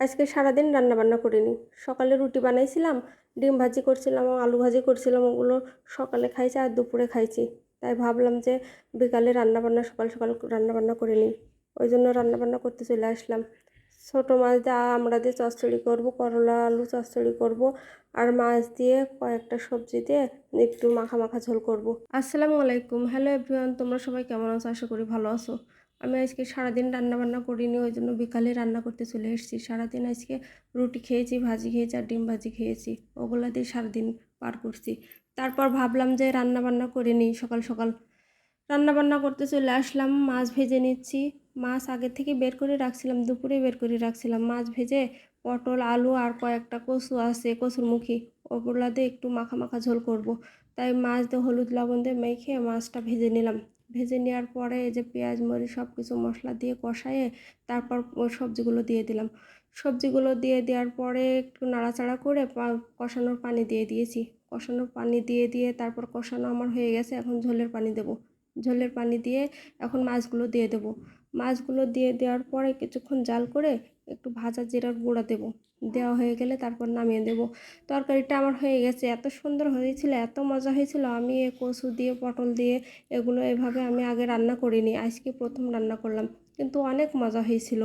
আজকে সারাদিন রান্না বান্না করিনি। সকালে রুটি বানাইছিলাম, ডিম ভাজি করছিলাম, আলু ভাজি করছিলাম, ওগুলো সকালে খাইছি আর দুপুরে খাইছি। তাই ভাবলাম যে বিকালে রান্না বান্না সকাল সকাল রান্না বান্না করে নিই ওই জন্য রান্না বান্না করতে চলে আসলাম। ছোটো মাছ দিয়ে আমরা দিয়ে চচ্চড়ি করব, করলা, আলু চচ্চড়ি করব, আর মাছ দিয়ে কয়েকটা সবজি দিয়ে একটু মাখা মাখা ঝোল করব। আসসালামু আলাইকুম। হ্যালো এভরিওয়ান তোমরা সবাই কেমন আছো? আশা করি ভালো আছো। আমি আজকে সারাদিন রান্নাবান্না করিনি, ওই জন্য বিকালে রান্না করতে চলে এসেছি। সারাদিন আজকে রুটি খেয়েছি, ভাজি খেয়েছি আর ডিম ভাজি খেয়েছি। ওগুলা দিয়ে সারাদিন পার করছি। তারপর ভাবলাম যে রান্নাবান্না করে নিই, সকাল সকাল রান্নাবান্না করতে চলে আসলাম, মাছ ভেজে নিচ্ছি। মাছ আগে থেকে বের করে রাখছিলাম, দুপুরে বের করে রাখছিলাম। মাছ ভেজে পটল, আলু আর কয়েকটা কচু আছে কচুর মুখি ওগুলা দিয়ে একটু মাখা মাখা ঝোল করব। তাই মাছ দিয়ে হলুদ লবণ দিয়ে মেখে মাছটা ভেজে নিলাম। ভেজে নেওয়ার পরে এই যে পেঁয়াজ, মরিচ সব কিছু মশলা দিয়ে কষায়ে তারপর সবজিগুলো দিয়ে দিলাম। সবজিগুলো দিয়ে দেওয়ার পরে একটু নাড়াচাড়া করে কষানোর পানি দিয়ে দিয়েছি। কষানোর পানি দিয়ে দিয়ে তারপর কষানো আমার হয়ে গেছে, এখন ঝোলের পানি দেবো। ঝোলের পানি দিয়ে এখন মাছগুলো দিয়ে দেবো। মাছগুলো দিয়ে দেওয়ার পরে কিছুক্ষণ জাল করে একটু ভাজা জিরার গুঁড়া দেবো। দেওয়া হয়ে গেলে তারপর নামিয়ে দেবো। তরকারিটা আমার হয়ে গেছে। এত সুন্দর হয়েছিল, এত মজা হয়েছিল। আমি এ কচু দিয়ে, পটল দিয়ে এগুলো এভাবে আমি আগে রান্না করিনি। আজকে প্রথম রান্না করলাম। কিন্তু অনেক মজা হয়েছিল।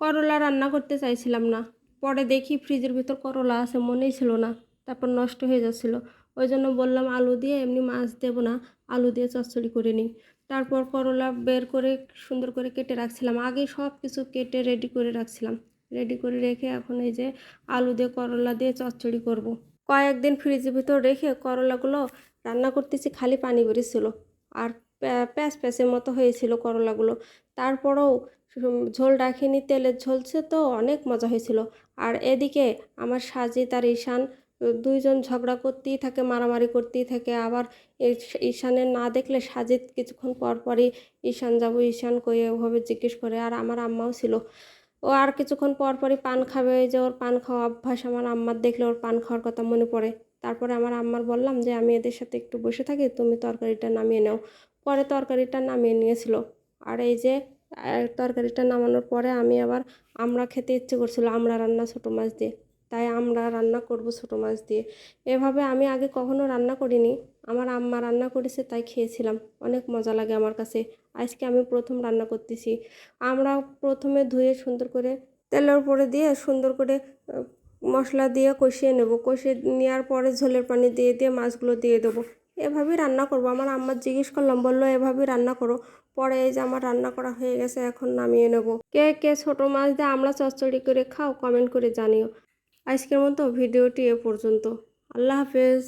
করলা রান্না করতে চাইছিলাম না। পরে দেখি ফ্রিজের ভিতর করলা আছে, মনেই ছিল না। তারপর নষ্ট হয়ে যাচ্ছিল। ওই জন্য বললাম আলু দিয়ে এমনি মাছ দেবো না, আলু দিয়ে চচ্চড়ি করে নিই। তারপর করলা বের করে সুন্দর করে কেটে রাখছিলাম। আগে সব কিছু কেটে রেডি করে রাখছিলাম। রেডি করে রেখে এখন এই যে আলু দিয়ে, করলা দিয়ে চচ্চড়ি করব। কয়েকদিন ফ্রিজের ভিতর রেখে করলাগুলো রান্না করতেছি, খালি পানি বেরিয়েছিল। আর প্যা- প্যাঁচ প্যাঁচের মতো হয়েছিল করলাগুলো। তারপরেও ঝোল রাখিনি, তেলের ঝোলছে তো অনেক মজা হয়েছিল। আর এদিকে আমার সাজিদ আর ঈশান দুইজন ঝগড়া করতেই থাকে, মারামারি করতেই থাকে। আবার ঈশানের না দেখলে সাজিদ কিছুক্ষণ পর পরই, ঈশান যাব, ঈশান কয়ে ওভাবে জিজ্ঞেস করে। আর আমার আম্মাও ছিল। ও আর কিছুক্ষণ পর পরই পান খাবে। ওই যে ওর পান খাওয়া অভ্যাস, আমার আম্মার দেখলে ওর পান খাওয়ার কথা মনে পড়ে। তারপরে আমার আম্মার বললাম যে, আমি এদের সাথে একটু বসে থাকি, তুমি তরকারিটা নামিয়ে নাও। পরে তরকারিটা নামিয়ে নিয়েছিল। আর এই যে তরকারিটা নামানোর পরে আমি আবার আমরা খেতে ইচ্ছে করছিল আমরা রান্না ছোটো মাছ দিয়ে। তাই আমরা রান্না করব ছোটো মাছ দিয়ে। এভাবে আমি আগে কখনো রান্না করিনি। আমার আম্মা রান্না করেছে তাই খেয়েছিলাম। অনেক মজা লাগে আমার কাছে। আজকে আমি প্রথম রান্না করতেছি। আমরা প্রথমে ধুয়ে সুন্দর করে তেলের উপরে দিয়ে সুন্দর করে মশলা দিয়ে কষিয়ে নেব। কষিয়ে নেওয়ার পরে ঝোলের পানি দিয়ে দিয়ে মাছগুলো দিয়ে দেবো। এভাবেই রান্না করব। আমার আম্মা জিজ্ঞেস করলাম, বলল, এভাবেই রান্না করো। পরে এই যে আমার রান্না করা হয়ে গেছে, এখন নামিয়ে নেব। কে কে ছোটো মাছ দিয়ে আমরা চচ্চড়ি করে খাও, কমেন্ট করে জানিও। আজকের মতো ভিডিওটি এ পর্যন্ত। আল্লাহ হাফেজ।